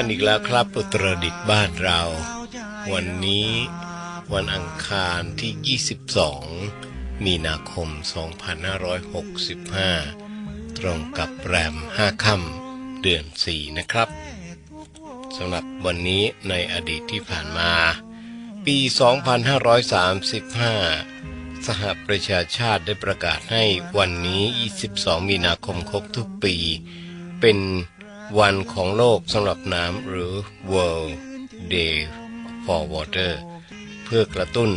กันอีกแล้วครับอุตรดิตบ้านเรา วันนี้วันอังคารที่ 22 มีนาคม 2565 ตรงกับแรม 5 ค่ำเดือน 4 นะครับสำหรับวันนี้ในอดีตที่ผ่านมา ปี 2535 สหประชาชาติได้ประกาศให้วันนี้ 22 มีนาคมครบทุกปี เป็น วันของโลกสำหรับน้ำหรือ World Day for Water เพื่อกระตุ้น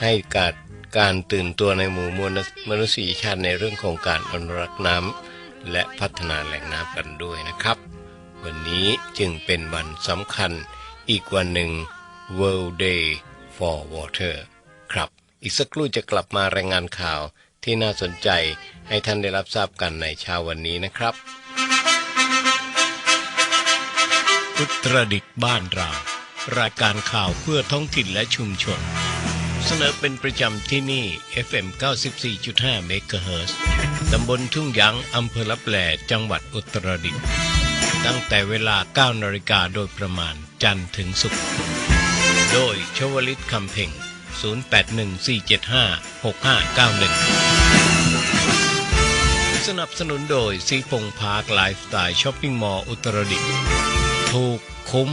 ให้การการตื่นตัวในหมู่มวลมนุษยชาติในเรื่องของการอนุรักษ์น้ำและพัฒนาแหล่งน้ำกันด้วยนะครับ วันนี้จึงเป็นวันสำคัญอีกวันหนึ่ง World Day for Water ครับ อีกสักครู่จะกลับมารายงานข่าวที่น่าสนใจให้ท่านได้รับทราบกันในเช้าวันนี้นะครับ อุตรดิตถ์บ้านเรา รายการข่าวเพื่อท้องถิ่นและชุมชน เสนอเป็นประจำที่นี่ FM 94.5เมกะเฮิรตซ์ตำบลทุ่งยางอำเภอลับแลจังหวัดอุตรดิตถ์ตั้งแต่เวลา 9นาฬิกาโดยประมาณจันทร์ถึงศุกร์โดยชวลิตคำเพ่ง 0814756591 สนับสนุนโดยซีพงพาร์คไลฟ์สไตล์ช้อปปิ้งมอลล์อุตรดิตถ์ ถูกคุ้ม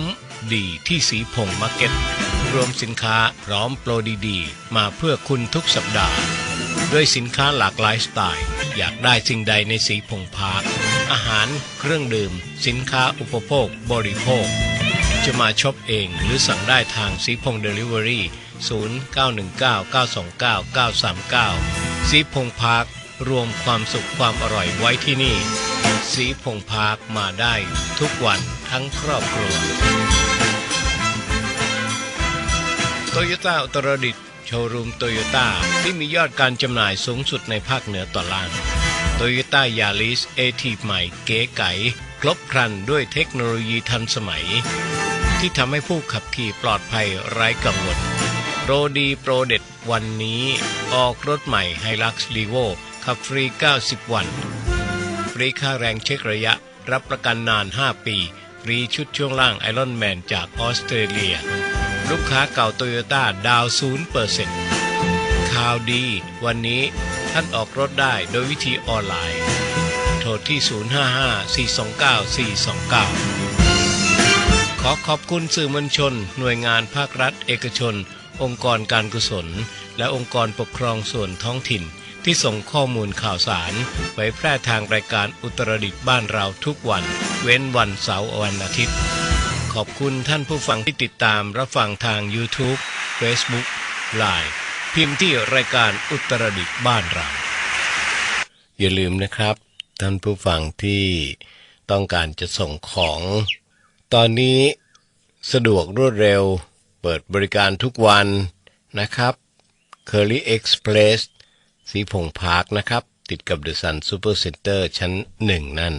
ดีที่สีพงมาร์เก็ต รวมสินค้าพร้อมโปรดีๆ มาเพื่อคุณทุกสัปดาห์ ด้วยสินค้าหลากหลายสไตล์ อยากได้สิ่งใดในสีพงพาร์คอาหาร เครื่องดื่ม สินค้าอุปโภค บริโภค จะมาช็อปเองหรือสั่งได้ทางสีพงเดลิเวอรี่ 0919929939 สีพงพาร์ครวมความสุขความอร่อยไว้ที่นี่ สีพงพาร์คมาได้ทุกวันทั้งครอบครัวโตโยต้าอุตรดิตโชว์รูมโตโยต้าที่มียอดการจำหน่ายสูงสุดในภาคเหนือต่อล่างโตโยต้ายาริสเอทีใหม่เก๋ไก๋ครบครันด้วยเทคโนโลยีทันสมัย ที่ทำให้ผู้ขับขี่ปลอดภัยไร้กังวลโปรดีโปรเด็ดวันนี้ ออกรถใหม่ไฮลักซ์ลีโวขับฟรี 90 วัน รีค่าแรงเช็คระยะ รับประกันนาน 5 ปีฟรีชุดช่วงล่างไอรอนแมนจากออสเตรเลีย ลูกค้าเก่าโตโยต้าดาว0%เปอร์เซ็นต์ข่าวดี วันนี้ท่านออกรถได้โดยวิธีออนไลน์ โทรที่ 055-429-429 ขอขอบคุณสื่อมวลชน หน่วยงานภาครัฐ เอกชน องค์กรการกุศล และองค์กรปกครองส่วนท้องถิ่น ที่ส่งข้อมูลข่าวสารเผยแพร่ทางรายการอุตรดิตถ์บ้านเราทุกวัน เว้นวันเสาร์วันอาทิตย์ ขอบคุณท่านผู้ฟังที่ติดตามรับฟังทาง YouTube Facebook Line พิมพ์ที่รายการอุตรดิตถ์บ้านเรา อย่าลืมนะครับ ท่านผู้ฟังที่ต้องการจะส่งของ ตอนนี้สะดวกรวดเร็ว เปิดบริการทุกวันนะครับ Curly Express สีผงพาร์คนะครับ ติดกับ The Sun Super Center ชั้นหนึ่งนั่น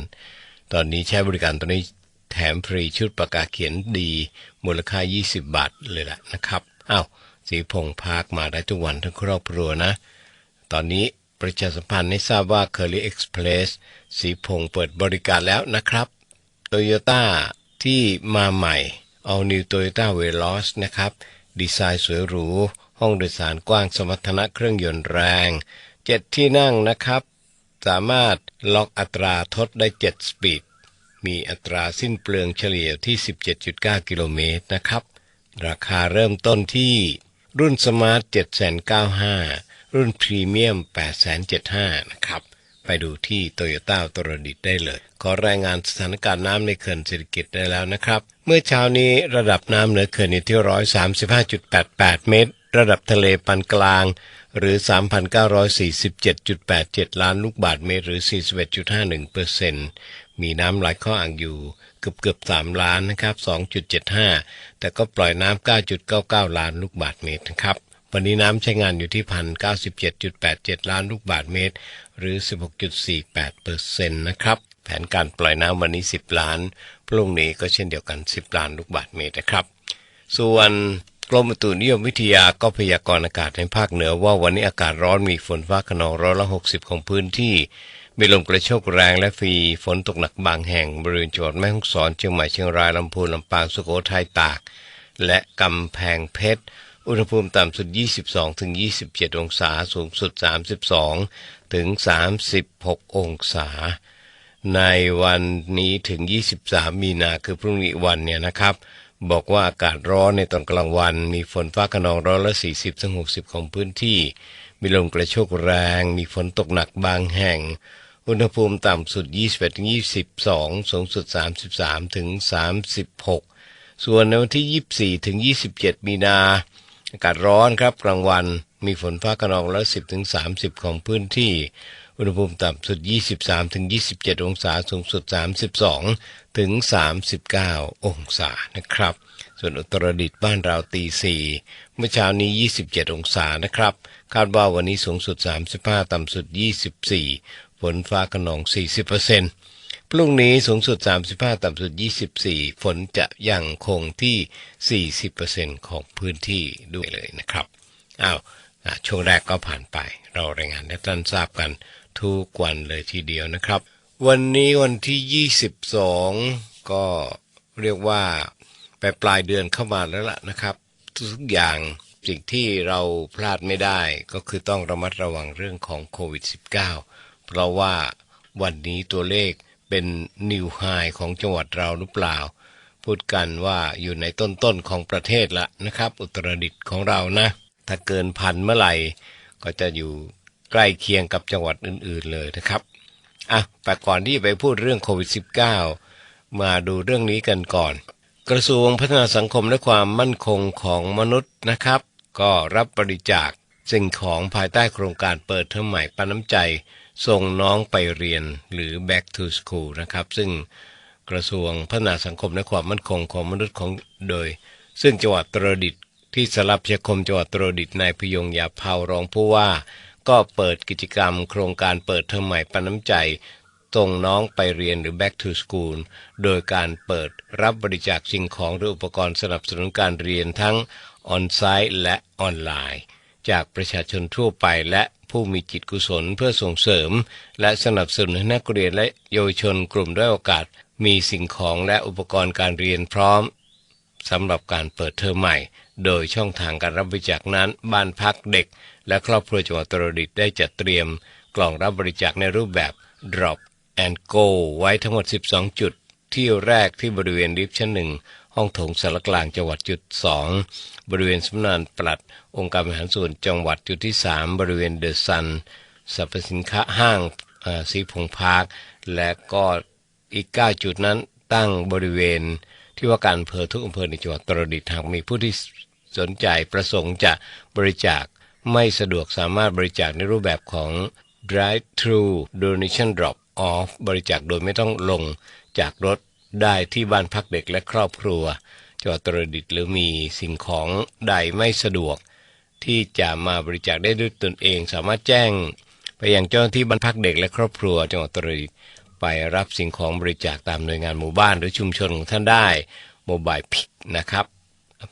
ตอนนี้ใช้บริการตัวนี้แถมฟรีชุดปากกาเขียนดี มูลค่า 20 บาทเลยแหละนะครับอ้าวสีพงพาร์คมาได้ทุกวันทั้งครอบครัวนะ ตอนนี้ประชาสัมพันธ์ให้ทราบว่า Curly Express สีพงเปิดบริการแล้วนะครับโตโยต้าที่มาใหม่ All New Toyota Veloz นะครับ ดีไซน์สวยหรู ห้องโดยสารกว้างสมรรถนะเครื่องยนต์แรงเจ็ดที่นั่งนะครับ สามารถล็อกอัตราทดได้7สปีด มีอัตราสิ้นเปลืองเฉลี่ยที่ 17.9 กิโลเมตรนะครับ ราคาเริ่มต้นที่รุ่นสมาร์ท795 รุ่นพรีเมียม 875 นะครับ ไปดูที่โตโยต้าตรดิตได้เลย ขอรายงานสถานการณ์น้ำในเขื่อนเศรษฐกิจได้แล้วนะครับ เมื่อเช้านี้ระดับน้ำเหนือเขื่อนอยู่ที่ 135.88 เมตร ระดับทะเลปานกลาง หรือ 3,947.87 ล้านลูกบาศก์เมตรหรือ 41.51เปอร์เซ็นต์มีน้ำไหลเข้าอ่างอยู่เกือบเกือบ3ล้านนะครับ 2.75 แต่ก็ปล่อยน้ำ 9.99 ล้านลูกบาศก์เมตรนะครับ วันนี้น้ำใช้งานอยู่ที่ 1,097.87 ล้านลูกบาศก์เมตร หรือ 16.48เปอร์เซ็นต์นะครับแผนการปล่อยน้ำวันนี้ 10 ล้าน พรุ่งนี้ก็เช่นเดียวกัน 10 ล้านลูกบาศก์เมตรนะครับ ส่วน กรมอุตุนิยมวิทยาก็พยากรณ์อากาศในภาคเหนือว่าวันนี้อากาศร้อนมีฝนฟ้าขนองร้อยละ60ของพื้นที่ มีลมกระโชกแรงและฟีฝนตกหนักบางแห่ง บริเวณจังหวัดแม่ฮ่องสอนเชียงใหม่เชียงรายลำพูนลำปางสุโขทัยตาก และกำแพงเพชร อุณหภูมิต่ำสุด 22ถึง27 องศาสูงสุด 32 ถึง 36 องศา ในวันนี้ถึง 23 มีนาคือพรุ่งนี้วันเนี่ยนะครับ บอกว่าอากาศร้อนในตอนกลางวัน มีฝนฟ้าขนองร้อยละ40ถึง60ของพื้นที่ มีลมกระโชกแรง มีฝนตกหนักบางแห่ง อุณหภูมิต่ำสุด 21-22 สูงสุด 33ถึง36 ส่วนในวันที่ 24ถึง27 มีนา อากาศร้อนครับกลางวัน มีฝนฟ้าขนองร้อยสิบถึง30 ของพื้นที่ อุณหภูมิต่ำสุด 23-27 องศา สูงสุด 32 ถึง 39 องศานะครับ ส่วนอุตรดิตถ์บ้านเราตีสี่เมื่อเช้านี้ 27 องศานะครับ คาดว่าวันนี้สูงสุด 35 ต่ำสุด 24 ฝนฟ้าขนอง 40%พรุ่งนี้สูงสุด 35 ต่ำสุด 24 ฝนจะยังคงที่ 40%ของพื้นที่ด้วยเลยนะครับ อ้าวช่วงแรกก็ผ่านไป เรารายงานให้ท่านทราบกัน ทุกวันเลยทีเดียวนะครับ วันนี้วันที่ 22 ก็เรียกว่าไปปลายเดือนเข้ามาแล้วล่ะนะครับ ทุกอย่างสิ่งที่เราพลาดไม่ได้ก็คือต้องระมัดระวังเรื่องของโควิด -19 เพราะว่าวันนี้ตัวเลขเป็นนิวไฮของจังหวัดเราหรือเปล่า พูดกันว่าอยู่ในต้นๆของประเทศละนะครับ อุตรดิตของเรานะ ถ้าเกินพันเมื่อไหร่ ก็จะอยู่ ใกล้เคียงกับจังหวัดอื่นๆเลยนะครับอะแต่ก่อนที่ไปพูดเรื่องโควิด -19 มาดูเรื่องนี้กันก่อน กระทรวงพัฒนาสังคมและความมั่นคงของมนุษย์นะครับ ก็รับบริจาคสิ่งของภายใต้โครงการเปิดเทอมใหม่ปันน้ำใจ ส่งน้องไปเรียนหรือ back to school นะครับ ซึ่งกระทรวงพัฒนาสังคมและความมั่นคงของมนุษย์ของโดย ซึ่งจังหวัดตรดิตที่สลับเชียคมจังหวัดตรดิตนายพยงยาเผารองผู้ว่า ก็เปิดกิจกรรม โครงการเปิดเทอมใหม่ปันน้ำใจส่งน้องไปเรียนหรือ back to school โดยการเปิดรับบริจาคสิ่งของหรืออุปกรณ์สนับสนุนการเรียนทั้งออนไซต์และออนไลน์ จากประชาชนทั่วไปและผู้มีจิตกุศลเพื่อส่งเสริม และสนับสนุนให้นักเรียนและเยาวชนกลุ่มด้อยโอกาส มีสิ่งของและอุปกรณ์การเรียนพร้อมสำหรับการเปิดเทอมใหม่ โดยช่องทางการรับบริจาคนั้นบ้านพักเด็ก และครอบครัวจังหวัดตรดิตได้จัดเตรียมกล่องรับบริจาคในรูปแบบ drop and go ไว้ทั้งหมด 12 จุด ที่แรกที่บริเวณลิฟต์ชั้นหนึ่งห้องโถงสารกลางจังหวัดจุด 2 บริเวณสำนักงานปลัด องค์การบริหารส่วนจังหวัดจุดที่ 3 บริเวณเดอะซันสรรพสินค้าห้างเอ่อสีพงพาร์คและก็อีก 9 จุดนั้นตั้งบริเวณที่ว่าการอำเภอทุกอำเภอในจังหวัดตรดิตหากมีผู้ที่สนใจประสงค์จะบริจาค ไม่สะดวกสามารถบริจาคในรูปแบบของ drive thru donation drop off บริจาคโดยไม่ต้องลงจากรถได้ที่บ้านพักเด็กและครอบครัวจังหวัดตรดิตหรือมีสิ่งของใดไม่สะดวก ที่จะมาบริจาคได้ด้วยตนเองสามารถแจ้ง ไปยังเจ้าหน้าที่บ้านพักเด็กและครอบครัว จังหวัดตรดิตไปรับสิ่งของบริจาคตามหน่วยงานหมู่บ้านหรือชุมชนของท่านได้โมบายพิกนะครับ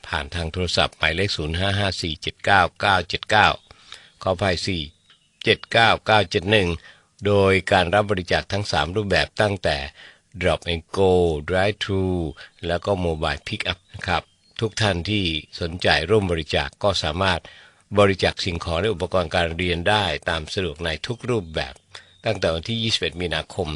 ผ่านทางโทรศัพท์หมายเลข 0 5 5 4 7 9 9 7 9ขออภัย4 7 9 9 7 1 โดยการรับบริจาคทั้ง 3 รูปแบบตั้งแต่ Drop and Go Drive Thru แล้วก็ Mobile Pick Up นะครับ ทุกท่านที่สนใจร่วมบริจาคก็สามารถบริจาคสิ่งของและอุปกรณ์การเรียนได้ตามสะดวกในทุกรูปแบบ ตั้งแต่วันที่ 21 มีนาคม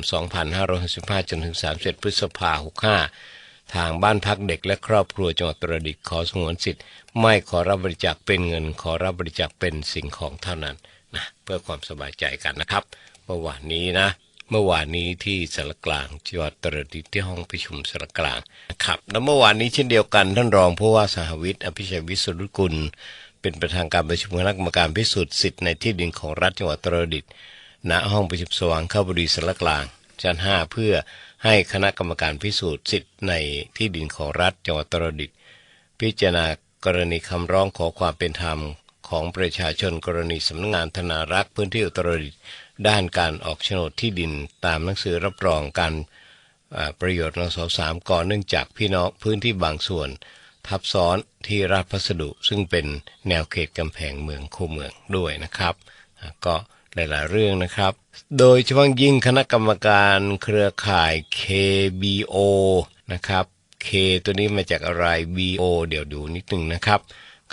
2565 จนถึง 31 พฤษภาคม65 ทางบ้านพักเด็กและครอบครัวจังหวัดตรดิตถ์ขอสงวนสิทธิ์ ไม่ขอรับบริจาคเป็นเงิน ขอรับบริจาคเป็นสิ่งของเท่านั้นนะเพื่อความสบายใจกันนะครับเมื่อวานนี้นะ เมื่อวานนี้ที่สารกลางจังหวัดตรดิตถ์ที่ห้องประชุมสารกลางนะครับแล้วเมื่อวานนี้เช่นเดียวกันท่านรองผู้ว่าสหวิทย์อภิชัยวิสุทธิกุล เป็นประธานการประชุมคณะกรรมการพิสูจน์สิทธิ์ในที่ดินของรัฐจังหวัดตรดิตถ์ณห้องประชุมสว่างเข้าบดีสารกลางชั้น5เพื่อ ให้คณะกรรมการพิสูจน์สิทธิ์ในที่ดินของรัฐจังหวัดตรดิตถ์พิจารณากรณีคำร้องขอความเป็นธรรมของประชาชนกรณีสำนักงานธนารักษ์พื้นที่อุตรดิตถ์ด้านการออกโฉนดที่ดินตามหนังสือรับรองการประโยชน์นสสามก่อนเนื่องจากพี่น้องพื้นที่บางส่วน ทับซ้อนที่ราชพัสดุซึ่งเป็นแนวเขตกำแพงเมืองคูเมืองด้วยนะครับ ก็ หลาย ๆ เรื่องนะครับ โดยเฉพาะยิ่งคณะกรรมการเครือข่าย KBO นะครับ K ตัวนี้มาจากอะไร BO เดี๋ยวดูนิดหนึ่งนะครับ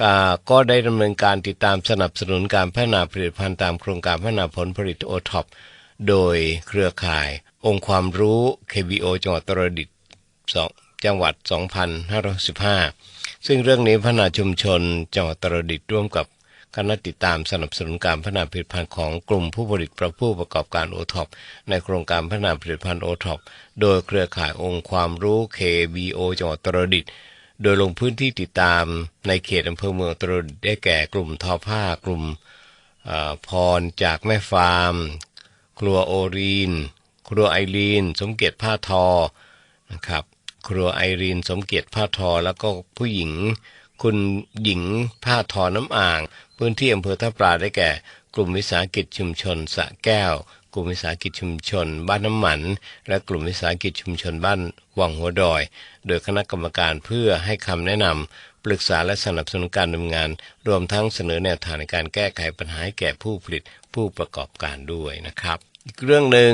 ก็ก็ได้ดำเนินการติดตามสนับสนุนการพัฒนาผลิตภัณฑ์ตามโครงการพัฒนาผลผลิตโอท็อปโดยเครือข่ายองค์ความรู้ KBO จังหวัดตรดิตสองจังหวัด 2515 ซึ่งเรื่องนี้พัฒนาชุมชนจังหวัดตรดิตร่วมกับ คณะติดตามสนับสนุนการพัฒนาผลิตภัณฑ์ของกลุ่มผู้ผลิตประผู้ประกอบการโอท็อปในโครงการพัฒนาผลิตภัณฑ์โอท็อปโดยเครือข่ายองค์ความรู้ KBO จังหวัดตรดิตโดยลงพื้นที่ติดตามในเขตอำเภอเมืองตรดิตได้แก่กลุ่มทอผ้ากลุ่มผ่อพรจากแม่ฟาร์ม ครัวโอรีน ครัวไอรีน สมเกียรติผ้าทอนะครับครัวไอรีนสมเกียรติผ้าทอ แล้วก็ผู้หญิง คุณหญิงผ้าทอน้ำอ่าง พื้นที่อำเภอท่าปลาได้แก่ กลุ่มวิสาหกิจชุมชนสะแก้ว กลุ่มวิสาหกิจชุมชน บ้านน้ำหมัน และกลุ่มวิสาหกิจชุมชนบ้านวังหัวดอย โดยคณะกรรมการเพื่อให้คำแนะนำปรึกษาและสนับสนุนการดำเนินงาน รวมทั้งเสนอแนวทางในการแก้ไขปัญหาให้แก่ผู้ผลิตผู้ประกอบการด้วยนะครับ อีกเรื่องหนึ่ง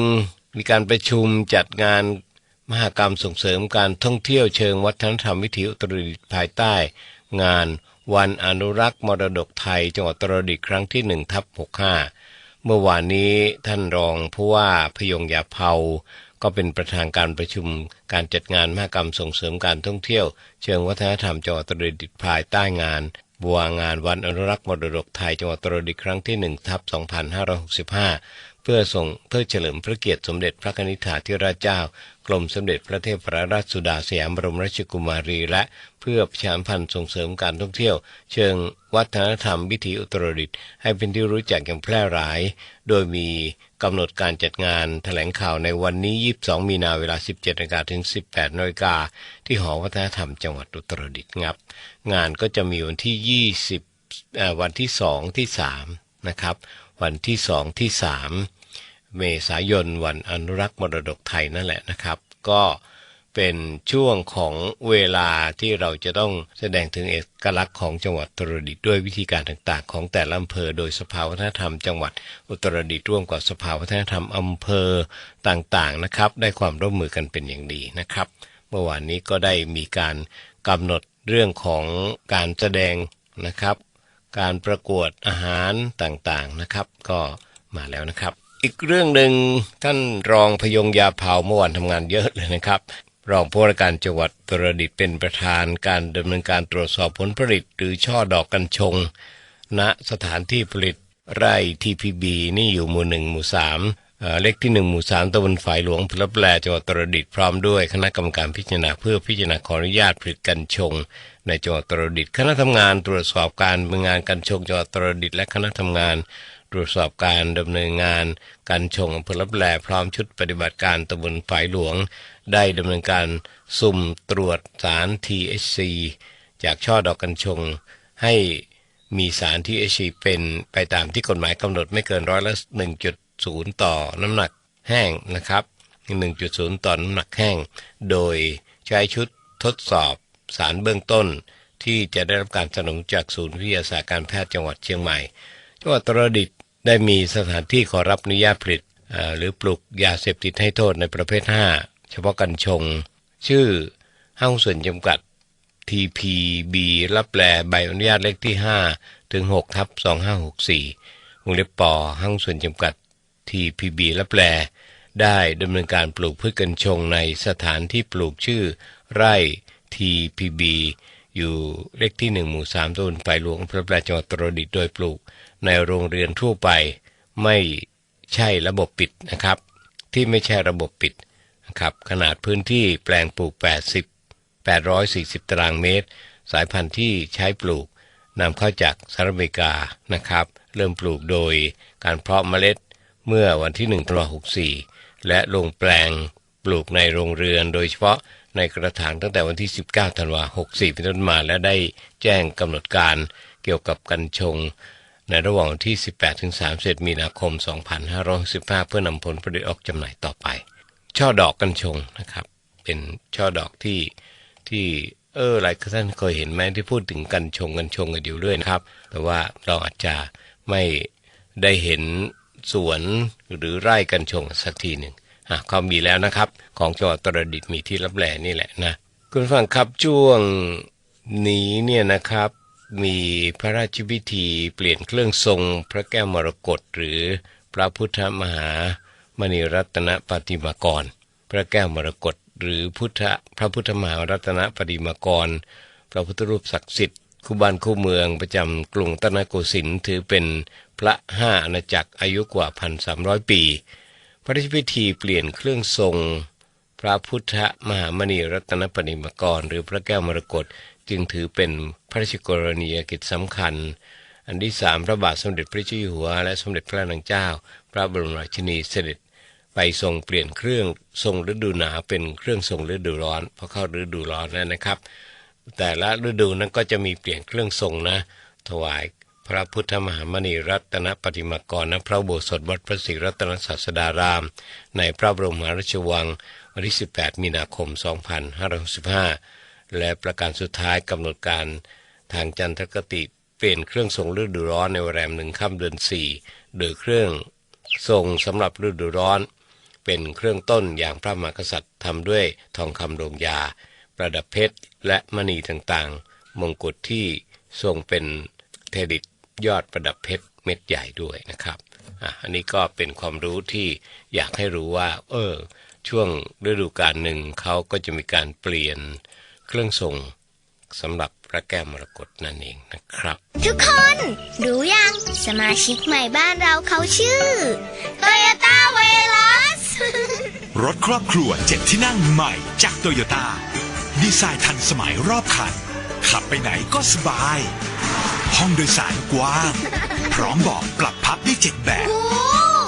มีการประชุมจัดงานมหกรรมส่งเสริมการท่องเที่ยวเชิงวัฒนธรรมวิถีอุตรดิตถ์ภายใต้ งาน วันอนุรักษ์มรดกไทยจังหวัดตรดิตครั้งที่1ทับ65 เมื่อวานนี้ท่านรองผู้ว่าพยงยาเภาก็เป็นประธานการประชุมการจัดงานมหกรรมส่งเสริมการท่องเที่ยว เชิงวัฒนธรรมจังหวัดตรดิตภายใต้งาน บัวงานวันอนุรักษ์มรดกไทยจังหวัดตรดิตครั้งที่1ทับ2565 เพื่อส่งเพื่อเฉลิมพระเกียรติสมเด็จพระนิธิาธิราชเจ้า กรมสมเด็จพระเทพรราชสุดาสยามบรมราชกุมารี และเพื่อประชาพันธ์ส่งเสริมการท่องเที่ยว เชิงวัฒนธรรมวิถีอุตรดิตถ์ให้เป็นที่รู้จักอย่างแพร่หลาย โดยมีกำหนดการจัดงานแถลงข่าวในวันนี้ 22 มีนาเวลา 17นาฬิกาถึง 18นาฬิกาที่หอวัฒนธรรมจังหวัดอุตรดิตถ์ครับงานก็จะมีวันที่ 20วันที่ 2 ที่ 3 นะครับ วันที่ 2 ที่ 3 เมษายนวันอนุรักษ์มรดกไทยนั่นแหละนะครับ ก็เป็นช่วงของเวลาที่เราจะต้องแสดงถึงเอกลักษณ์ของจังหวัดอุตรดิตถ์ด้วยวิธีการต่างๆ ของแต่ละอำเภอ โดยสภาวัฒนธรรมจังหวัดอุตรดิตถ์ร่วมกับสภาวัฒนธรรมอำเภอต่างๆนะครับ ได้ความร่วมมือกันเป็นอย่างดีนะครับ เมื่อวานนี้ก็ได้มีการกำหนดเรื่องของการแสดงนะครับ การประกวดอาหารต่างๆนะครับ ก็มาแล้วนะครับ อีกเรื่องหนึ่งท่านรองพยงยาเผาเมื่อวานทำงานเยอะเลยนะครับ รองผู้ว่าการจังหวัดตรดิตถ์เป็นประธานการดำเนินการตรวจสอบผลผลิต หรือช่อดอกกัญชง ณสถานที่ผลิตไร่ TPB นี่อยู่หมู่หนึ่งหมู่สามเลขที่หนึ่งหมู่สามตำบลฝายหลวงพลับแลจังหวัดตรดิตพร้อมด้วยคณะกรรมการพิจารณาเพื่อพิจารณาขออนุญาตผลิตกัญชง ในจังหวัดตรดิตคณะทำงานตรวจสอบการดำเนินงานกัญชงจังหวัดตรดิตและคณะทำงาน ตรวจสอบการดำเนินงานการชงอำเภอลับแลพร้อมชุดปฏิบัติการตำบลฝายหลวง ได้ดำเนินการสุ่มตรวจสาร THC จากช่อดอกกัญชง ให้มีสาร THC เป็นไปตามที่กฎหมายกำหนดไม่เกินร้อยละ 1.0 ต่อน้ำหนักแห้งนะครับ 1.0 ต่อน้ำหนักแห้ง โดยใช้ชุดทดสอบสารเบื้องต้น ที่จะได้รับการสนับสนุนจากศูนย์วิทยาศาสตร์การแพทย์จังหวัดเชียงใหม่จังหวัดตรดิต ได้มีสถานที่ขอรับอนุญาตผลิตหรือปลูกยาเสพติดให้โทษในประเภท 5 เฉพาะกัญชง ชื่อห้างส่วนจำกัด TPB รับแลใบอนุญาตเลขที่ 5 ถึง6ทับ2564วงเล็บปอห้างส่วนจำกัด TPB รับแลได้ดำเนินการปลูกพืชกัญชงในสถานที่ปลูกชื่อ ไร่ TPB อยู่เลขที่ 1 หมู่3ตำบลไฟหลวงพระแปลจังหวัดตรดิตโดยปลูก ในโรงเรียนทั่วไป ไม่ใช่ระบบปิดนะครับ ที่ไม่ใช่ระบบปิดนะครับขนาดพื้นที่แปลงปลูก 80 840 ตารางเมตร สายพันธุ์ที่ใช้ปลูกนำเข้าจากสหรัฐอเมริกานะครับ เริ่มปลูกโดยการเพาะเมล็ดเมื่อวันที่1ตุลาคม64 และลงแปลงปลูกในโรงเรือน โดยเฉพาะในกระถางตั้งแต่วันที่ 19ธันวาคม64 เป็นต้นมาและได้แจ้งกำหนดการเกี่ยวกับกัญชง ในระหว่างที่ 18ถึง31มีนาคม 2565เพื่อนำผลผลิตออกจำหน่ายต่อไป ช่อดอกกัญชงนะครับ เป็นช่อดอกที่ที่เออหลายท่านเคยเห็นไหมที่พูดถึงกัญชงกัญชงกันอยู่เรื่อยนะครับ แต่ว่าเราอาจจะไม่ได้เห็นสวนหรือไร่กัญชงสักทีหนึ่งอะเขามีแล้วนะครับ ของจังหวัดตรดิตมีที่รับแลนี่แหละนะ คุณฟังครับช่วงนี้เนี่ยนะครับ มีพระราชพิธีเปลี่ยนเครื่องทรงพระแก้วมรกตหรือพระพุทธมหามณีรัตนปฏิมากร พระแก้วมรกตหรือพุทธพระพุทธมหารัตนปฏิมากร พระพุทธรูปศักดิ์สิทธิ์คู่บ้านคู่เมืองประจำกรุงตนโกสินทร์ถือเป็นพระห้าอาณาจักรอายุกว่า 1,300 ปี พระราชพิธีเปลี่ยนเครื่องทรง ระพุทธมหามณีรัตนปฏิมกร หรือพระแก้วมรกตจึงถือเป็นพระราชกรณียกิจสำคัญ อันที่สามพระบาทสมเด็จพระเจ้าอยู่หัว และสมเด็จพระนางเจ้า พระบรมราชินีเสด็จไปทรงเปลี่ยนเครื่องทรงฤดูหนาวเป็นเครื่องทรงฤดูร้อนเพราะเข้าฤดูร้อนแล้วนะครับ แต่ละฤดูนั้นก็จะมีเปลี่ยนเครื่องทรงนะ ถวายพระพุทธมหามณีรัตนปฏิมากรณพระโบสถวัดพระศรีรัตนศาสดาราม ในพระบรมมหาราชวัง วันที่ 18 มีนาคม 2565 และประการสุดท้ายกำหนดการทางจันทรคติเปลี่ยนเครื่องทรงฤดูร้อนในแรมหนึ่งค่ำเดือน 4 โดยเครื่องทรงสำหรับฤดูร้อน เป็นเครื่องต้นอย่างพระมหากษัตริย์ทำด้วยทองคำโรงยา ประดับเพชรและมณีต่างๆ มงกุฎที่ทรงเป็นเทดิตยอดประดับเพชรเม็ดใหญ่ด้วยนะครับ อันนี้ก็เป็นความรู้ที่อยากให้รู้ว่า เออ ช่วงฤดูกาลหนึ่งเขาก็จะมีการเปลี่ยนเครื่องทรงสำหรับพระแก้วมรกตนั่นเองนะครับ ทุกคนรู้ยังสมาชิกใหม่บ้านเราเขาชื่อโตโยต้าเวล o สรถครอบครัวเจ็ดที่นั่งใหม่จากโตโยต้าดีไซน์ทันสมัยรอบคัน ขับไปไหนก็สบาย ห้องโดยสารกว้าง พร้อมเบอกปรับพับได้เจ็ดแบบ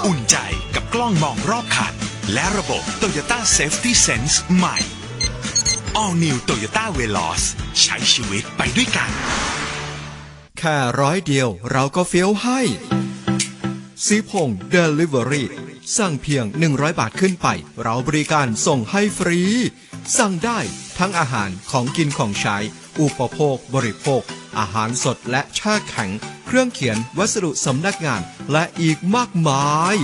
อุ่นใจกับกล้องมองรอบคัน และระบบ Toyota Safety Sense ใหม่ All New Toyota Veloz ใช้ชีวิตไปด้วยกัน แค่ร้อยเดียวเราก็เฟี้ยวให้ซีพงเดลิเวอรี่สั่งเพียง 100 บาทขึ้นไป เราบริการส่งให้ฟรี สั่งได้ทั้งอาหารของกินของใช้ อุปโภค บริโภค อาหารสดและชาแข็ง เครื่องเขียนวัสดุสำนักงานและอีกมากมาย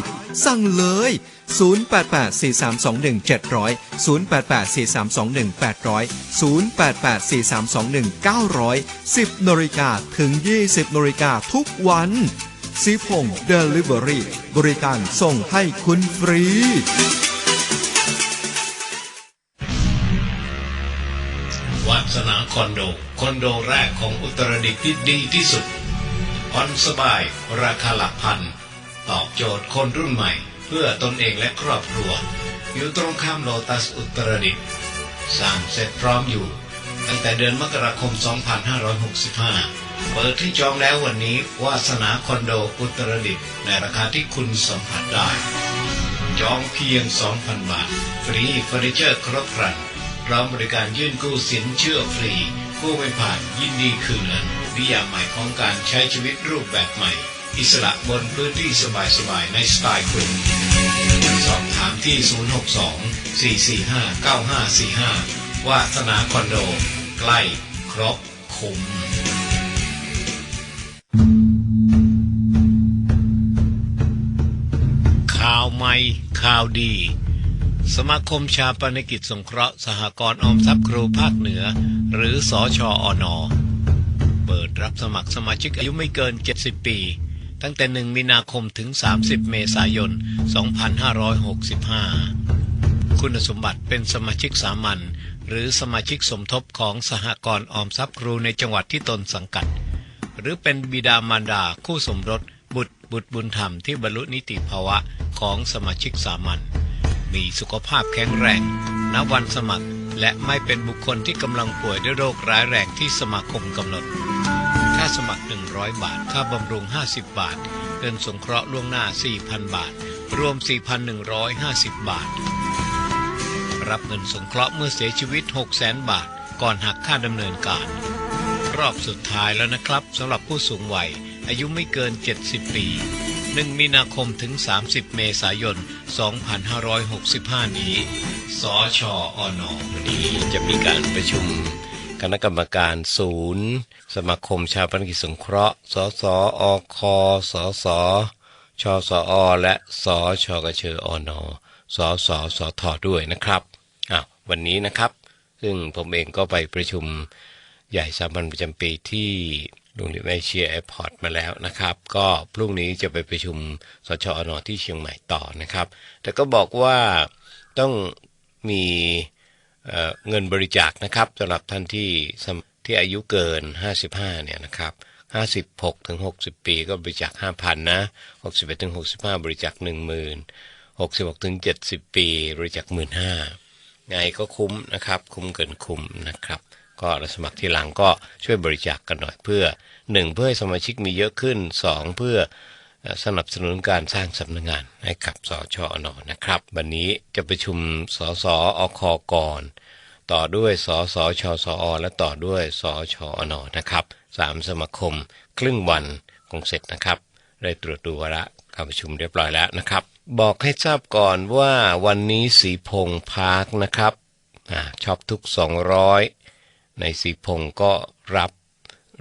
สั่งเลย 0884321700 0884321800 0884321900 10นาฬิกาถึง 20นาฬิกาทุกวันซีพงเดลิเวอรี่บริการส่งให้คุณฟรีวัสนาคอนโด คอนโดแรกของอุตรดิตถ์ที่ดีที่สุดผ่อนสบายราคาหลักพัน ตอบโจทย์คนรุ่นใหม่ พื่อตนเองและครอบครัว อยู่ตรงข้ามโลตัสอุตรดิตถ์สร้างเสร็จพร้อมอยู่ ตั้งแต่เดือนมกราคม 2565 เปิดที่จองแล้ววันนี้วาสนาคอนโดอุตรดิตถ์ในราคาที่คุณสัมผัสได้ จองเพียง 2,000 บาท ฟรีเฟอร์นิเจอร์ครบครันพร้อมบริการยื่นกู้สินเชื่อฟรีกู้ไม่ผ่านยินดีคืนเงินนิยามใหม่ของการใช้ชีวิตรูปแบบใหม่ อิสระบนพื้นที่สบายๆในสไตล์คุณ สอบถามที่ 062 445 9545 วาสนาคอนโด ใกล้ครบคุ้มข่าวใหม่ข่าวดี สมาคมชาปนกิจสงเคราะห์สหกรณ์ออมทรัพย์ครูภาคเหนือ หรือสอชออนอเปิดรับสมัครสมาชิกอายุไม่เกิน 70 ปี ตั้งแต่ 1 มีนาคมถึง 30 เมษายน 2565 คุณสมบัติเป็นสมาชิกสามัญหรือสมาชิกสมทบของสหกรณ์ออมทรัพย์ครูในจังหวัดที่ตนสังกัด หรือเป็นบิดามารดาคู่สมรส บุตรบุตรบุญธรรมที่บรรลุนิติภาวะของสมาชิกสามัญมีสุขภาพแข็งแรงณวันสมัคร และไม่เป็นบุคคลที่กำลังป่วยด้วยโรคร้ายแรงที่สมาคมกำหนด ค่าสมัคร 100 บาท ค่าบำรุง 50 บาท เงินสงเคราะห์ล่วงหน้า 4,000 บาท รวม 4,150 บาท รับเงินสงเคราะห์เมื่อเสียชีวิต 600,000 บาท ก่อนหักค่าดำเนินการ รอบสุดท้ายแล้วนะครับสำหรับผู้สูงวัย อายุไม่เกิน 70 ปี 1 มีนาคมถึง 30 เมษายน 2565 นี้ สชอนวันนี้จะมีการประชุม คณะกรรมการศูนย์ สมาคมชาวพนกิจสงเคราะห์ สสอคสสชสอ และสชกเชออนสสสทด้วยนะครับอ้าววันนี้นะครับ ซึ่งผมเองก็ไปประชุมใหญ่สามัญประจำปีที่โรงเรียนเอเชียแอร์พอร์ตมาแล้วนะครับ ก็พรุ่งนี้จะไปประชุมสชอนที่เชียงใหม่ต่อนะครับ แต่ก็บอกว่าต้องมี เงินบริจาคนะครับสำหรับท่านที่ที่อายุเกิน 55 เนี่ยนะครับ56ถึง60 ปีก็บริจาค5,000 นะ 61ถึง65 บริจาค10,000 66ถึง70 ปี บริจาค15,000ไงก็คุ้มนะครับ คุ้มเกินคุ้มนะครับ ก็รับสมัครทีหลังก็ช่วยบริจาคกันหน่อยเพื่อ 1 เพื่อให้สมาชิกมีเยอะขึ้น 2 เพื่อ สนับสนุนการสร้างสำนักงานให้กับสชอนนะครับ วันนี้จะประชุมสอสออคก่อน ต่อด้วยสอสชสอและต่อด้วยสชอนนะครับสามสมาคม ครึ่งวันคงเสร็จนะครับ ได้ตรวจดูวาระการประชุมเรียบร้อยแล้วนะครับ บอกให้ทราบก่อนว่าวันนี้สีพงพาร์คนะครับอชอบทุก 200 ในสีพงก็รับ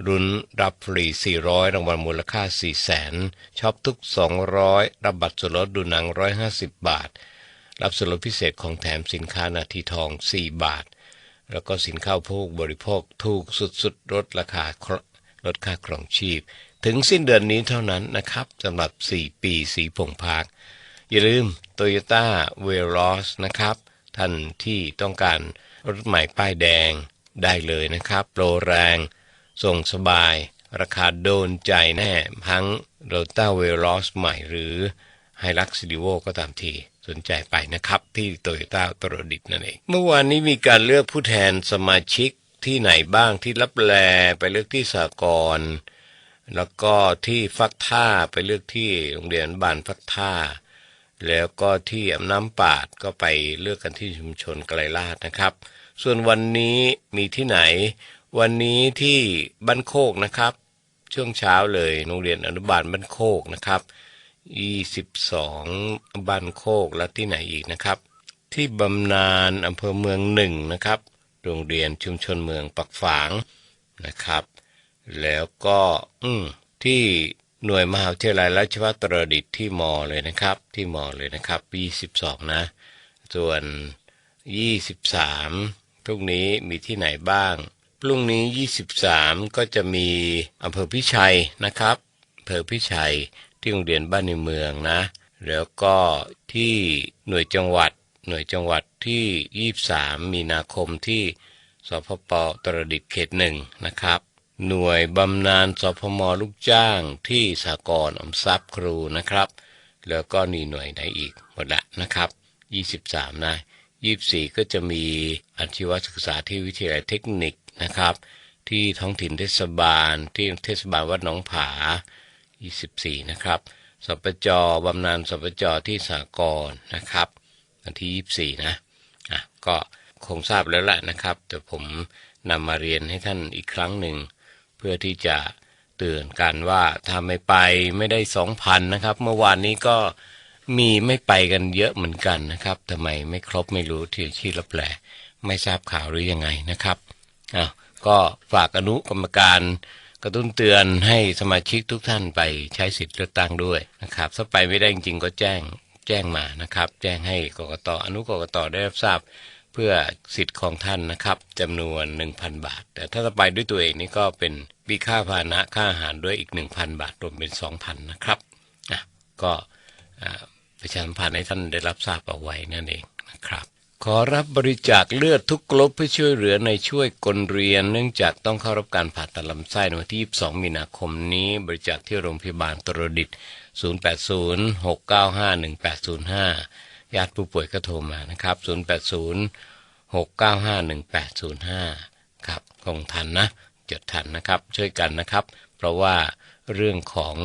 รุนรับฟรี 400 รางวัลมูลค่า 400,000ชอบทุก 200 รับบัตรส่วนลดดูหนัง 150 บาท รับส่วนลดพิเศษของแถมสินค้านาทีทอง 4 บาท แล้วก็สินค้าอุปโภคบริโภคถูกสุดๆลดราคาลดค่าครองชีพ ถึงสิ้นเดือนนี้เท่านั้นนะครับสำหรับ 4 ปีสีพงพาร์คอย่าลืม Toyota v e l o s นะครับ ท่านที่ต้องการรถใหม่ป้ายแดงได้เลยนะครับ โปรแรง ส่งสบาย ราคาโดนใจแน่ทั้ง Toyota v e l o s ใหม่หรือ h i l u x c d i v o ก็ตามทีสนใจไปนะครับ ที่โตโยต้าตรดิตนั่นเอง เมื่อวานนี้มีการเลือกผู้แทนสมาชิกที่ไหนบ้างที่รับแลไปเลือกที่สากลแล้วก็ที่ฟักท่าไปเลือกที่โรงเรียนบ้านฟักท่า แล้วก็ที่อำน้ำปาดก็ไปเลือกกันที่ชุมชนไกลลาดนะครับ ส่วนวันนี้มีที่ไหน วันนี้ที่บ้านโคกนะครับ ช่วงเช้าเลยโรงเรียนอนุบาลบ้านโคกนะครับ 22บ้านโคกและที่ไหนอีกนะครับ ที่บำนาญอำเภอเมืองหนึ่งนะครับ โรงเรียนชุมชนเมืองปักฝางนะครับ แล้วก็อืที่หน่วยมหาวิทยาลัยราชภัฏตรดิตถ์ที่มอเลยนะครับ ที่มอเลยนะครับ 22 นะ ส่วน 23พรุ่งนี้มีที่ไหนบ้าง พรุ่งนี้ 23 ก็จะมีอำเภอพิชัยนะครับอำเภอพิชัยที่โรงเรียนบ้านในเมืองนะ แล้วก็ที่หน่วยจังหวัดหน่วยจังหวัดที่ 23 มีนาคมที่สพปตรดิตเขตหนึ่งนะครับ หน่วยบำนาญสพมลูกจ้างที่สากลออมทรัพย์ครูนะครับ แล้วก็นี่หน่วยไหนอีกหมดละนะครับ 23 นะ 24 ก็จะมีอาชีวศึกษาที่วิทยาลัยเทคนิค นะครับ ที่ท้องถิ่นเทศบาล ที่เทศบาลวัดหนองผา 24 นะครับสปจบำนาญสปจที่สากลนะครับวันที่ 24 นะอะก็คงทราบแล้วแหละนะครับ แต่ผมนำมาเรียนให้ท่านอีกครั้งหนึ่ง เพื่อที่จะเตือนกันว่าถ้าไม่ไปไม่ได้ 2,000 นะครับ เมื่อวานนี้ก็มีไม่ไปกันเยอะเหมือนกันนะครับทำไมไม่ครบไม่รู้ที่ที่รับแลไม่ทราบข่าวหรือยังไงนะครับ อ้าวก็ฝากอนุกรรมการกระตุ้นเตือนให้สมาชิกทุกท่านไปใช้สิทธิ์เลือกตั้งด้วยนะครับถ้าไปไม่ได้จริงๆก็แจ้งแจ้งมานะครับ แจ้งให้กกตอนุกกตได้รับทราบเพื่อสิทธิ์ของท่านนะครับจำนวน 1,000 บาท แต่ถ้าจะไปด้วยตัวเองนี่ก็เป็นมีค่าพาหนะค่าอาหารด้วยอีก 1,000 บาทรวมเป็น 2,000 นะครับอะก็ประชาสัมพันธ์ให้ท่านได้รับทราบเอาไว้นั่นเองนะครับ ขอรับบริจาคเลือดทุกกรุ๊ปเพื่อช่วยเหลือในช่วยกลเรียน เนื่องจากต้องเข้ารับการผ่าตัดลำไส้ในวันที่ 22 มีนาคมนี้ บริจาคที่โรงพยาบาลตรดิตถ์0806951805 ญาติผู้ป่วยก็โทรมานะครับ 0806951805 ครับ คงทันนะ จดทันนะครับ ช่วยกันนะครับ เพราะว่าเรื่องของ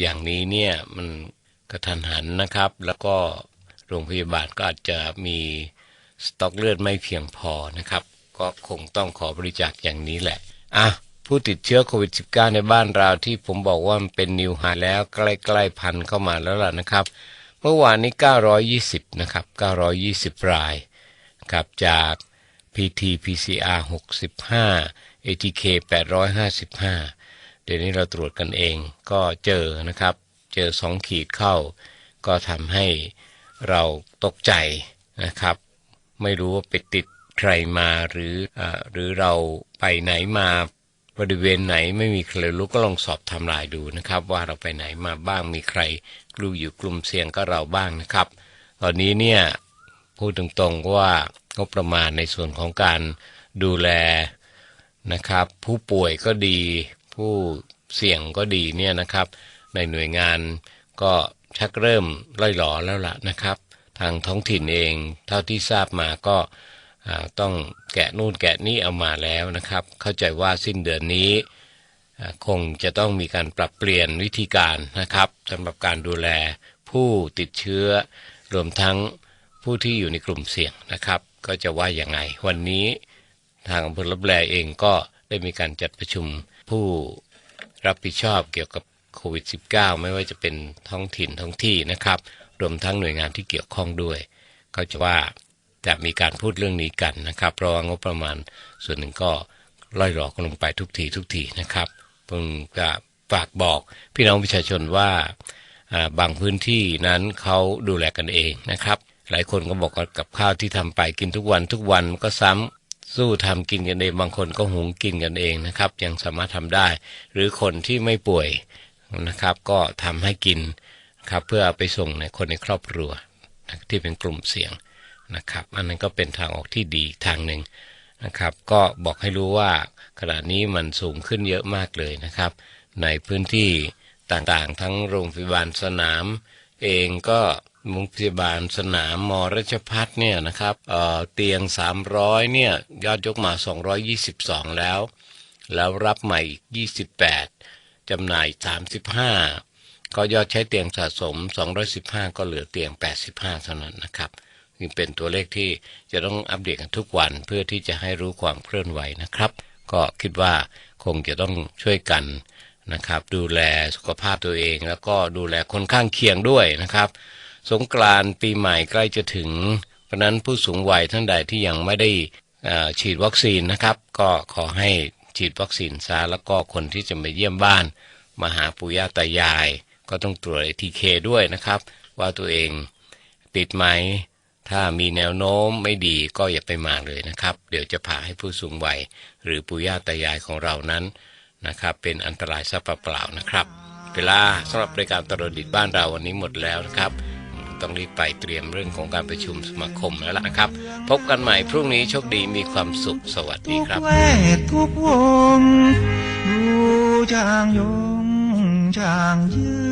อย่างนี้เนี่ยมันกระทันหันนะครับ แล้วก็ โรงพยาบาลก็อาจจะมีสต็อกเลือดไม่เพียงพอนะครับ ก็คงต้องขอบริจาคอย่างนี้แหละ อะ ผู้ติดเชื้อโควิด -19 ในบ้านเราที่ผมบอกว่ามันเป็นนิวไฮแล้วใกล้ๆพันเข้ามาแล้วล่ะนะครับ เมื่อวานนี้ 920 นะครับ 920 รายครับจาก PT PCR 65 ATK 855 เดี๋ยวนี้เราตรวจกันเองก็เจอนะครับ เจอ 2 ขีดเข้า ก็ทำให้ เราตกใจนะครับ ไม่รู้ว่าไปติดใครมาหรืออาหรือเราไปไหนมาบริเวณไหนไม่มีใครรู้ก็ลองสอบทำลายดูนะครับ ว่าเราไปไหนมาบ้างมีใครกลูอยู่กลุ่มเสี่ยงก็เราบ้างนะครับ ตอนนี้เนี่ยพูดตรงๆว่างบประมาณในส่วนของการดูแลนะครับ ผู้ป่วยก็ดี ผู้เสี่ยงก็ดีเนี่ยนะครับ ในหน่วยงานก็ ชักเริ่มล่อยหลอแล้วล่ะนะครับ ทางท้องถิ่นเองเท่าที่ทราบมาก็ต้องแกะนู่นแกะนี่เอามาแล้วนะครับ เข้าใจว่าสิ้นเดือนนี้คงจะต้องมีการปรับเปลี่ยนวิธีการนะครับสำหรับการดูแลผู้ติดเชื้อ รวมทั้งผู้ที่อยู่ในกลุ่มเสี่ยงนะครับ ก็จะว่าอย่างไง วันนี้ทางอำเภอรับแลเองก็ได้มีการจัดประชุมผู้รับผิดชอบเกี่ยวกับ โควิด -19 ไม่ว่าจะเป็นท้องถิ่นท้องที่นะครับ รวมทั้งหน่วยงานที่เกี่ยวข้องด้วย ก็จะว่าจะมีการพูดเรื่องนี้กันนะครับ เพราะว่างบประมาณส่วนหนึ่งก็ล่อยหลอกลงไปทุกทีทุกทีนะครับเพิ่งจะฝากบอกพี่น้องประชาชนว่าบางพื้นที่นั้นเขาดูแลกันเองนะครับ หลายคนก็บอกกับข้าวที่ทำไปกินทุกวันทุกวันก็ซ้ำสู้ทำกินกันเองบางคนก็หุงกินกันเองนะครับ ยังสามารถทำได้ หรือคนที่ไม่ป่วย นะครับ ก็ทำให้กินครับเพื่ออไปส่งในคนในครอบครัวที่เป็นกลุ่มเสี่ยงนะครับ อันนั้นก็เป็นทางออกที่ดีทางหนึ่งนะครับ ก็บอกให้รู้ว่าขณะนี้มันสูงขึ้นเยอะมากเลยนะครับ ในพื้นที่ต่างๆ ทั้งโรงพยาบาลสนาม เองก็โรงพยาบาลสนามมรัชพัฒน์เนี่ยนะครับเเตียง 300เนี่ยยอดยกมา 222 แล้ว แล้วรับใหม่อีก 28 จำหน่าย 35 ก็ยอดใช้เตียงสะสม 215 ก็เหลือเตียง 85 เท่านั้นนะครับนี่เป็นตัวเลขที่จะต้องอัปเดตกันทุกวันเพื่อที่จะให้รู้ความเคลื่อนไหวนะครับ ก็คิดว่าคงจะต้องช่วยกันนะครับ ดูแลสุขภาพตัวเอง แล้วก็ดูแลคนข้างเคียงด้วยนะครับ สงกรานต์ปีใหม่ใกล้จะถึง เพราะนั้นผู้สูงวัยท่านใดที่ยังไม่ได้ฉีดวัคซีนนะครับ ก็ขอให้ ฉีดวัคซีนซะแล้วก็คนที่จะมาเยี่ยมบ้าน มาหาปู่ย่าตายาย ก็ต้องตรวจ ATK ด้วยนะครับ ว่าตัวเองติดไหม ถ้ามีแนวโน้มไม่ดีก็อย่าไปมาเลยนะครับ เดี๋ยวจะพาให้ผู้สูงวัยหรือปู่ย่าตายายของเรานั้นนะครับ เป็นอันตรายซะเปล่าๆนะครับ เวลาสำหรับรายการตรดิตบ้านเราวันนี้หมดแล้วนะครับ ต้องรีบไปเตรียมเรื่องของการประชุมสมาคมแล้วล่ะนะครับ พบกันใหม่พรุ่งนี้โชคดีมีความสุขสวัสดีครับแวดทุกวงดูจางยงจางยื